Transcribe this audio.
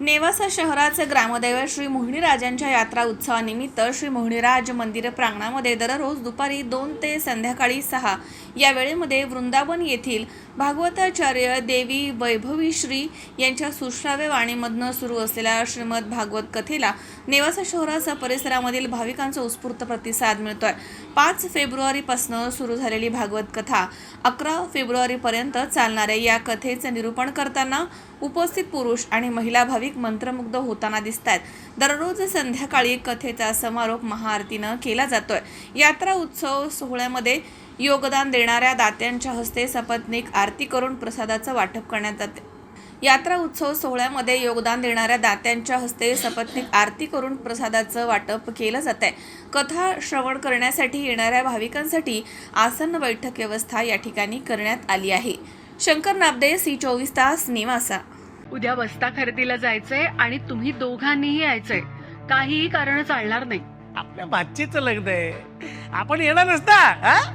नेवासा शहराचे ग्रामदैवत श्री मोहिनीराजांच्या यात्रा उत्सवानिमित्त श्री मोहिनीराज मंदिर प्रांगणामध्ये दररोज दुपारी दोन ते संध्याकाळी सहा या वेळेमध्ये वृंदावन येथील भागवताचार्य देवी वैभवी श्री यांच्या सुश्राव्य वाणीमधनं सुरू असलेल्या श्रीमद भागवत कथेला नेवासा शहरासह परिसरामधील भाविकांचा उत्स्फूर्त प्रतिसाद मिळतोय. पाच फेब्रुवारीपासून सुरू झालेली भागवत कथा अकरा फेब्रुवारीपर्यंत चालणाऱ्या या कथेचं निरूपण करताना उपस्थित पुरुष आणि महिला भाविक मंत्रमुग्ध होताना दिसत आहेत दररोज संध्याकाळी कथेचा समारोप महाआरतीनं केला जातोय. यात्रा उत्सव सोहळ्यामध्ये योगदान देणाऱ्या दात्यांच्या हस्ते सपत्नीक आरती करून प्रसादाचं वाटप करण्यात जाते यात्रा उत्सव सोहळ्यामध्ये योगदान देणाऱ्या दात्यांच्या हस्ते सपत्नीक आरती करून प्रसादाचं वाटप केलं जात आहे कथा श्रवण करण्यासाठी येणाऱ्या भाविकांसाठी आसन बैठक व्यवस्था या ठिकाणी करण्यात आली आहे. शंकर नाबदे सी चोवीस तास निवासा. उद्या बस्ता खरेदीला जायचंय आणि तुम्ही दोघांनीही यायचंय. काहीही कारण चालणार नाही. आपल्या भाचीचं लग्न आहे. आपण येणार नसता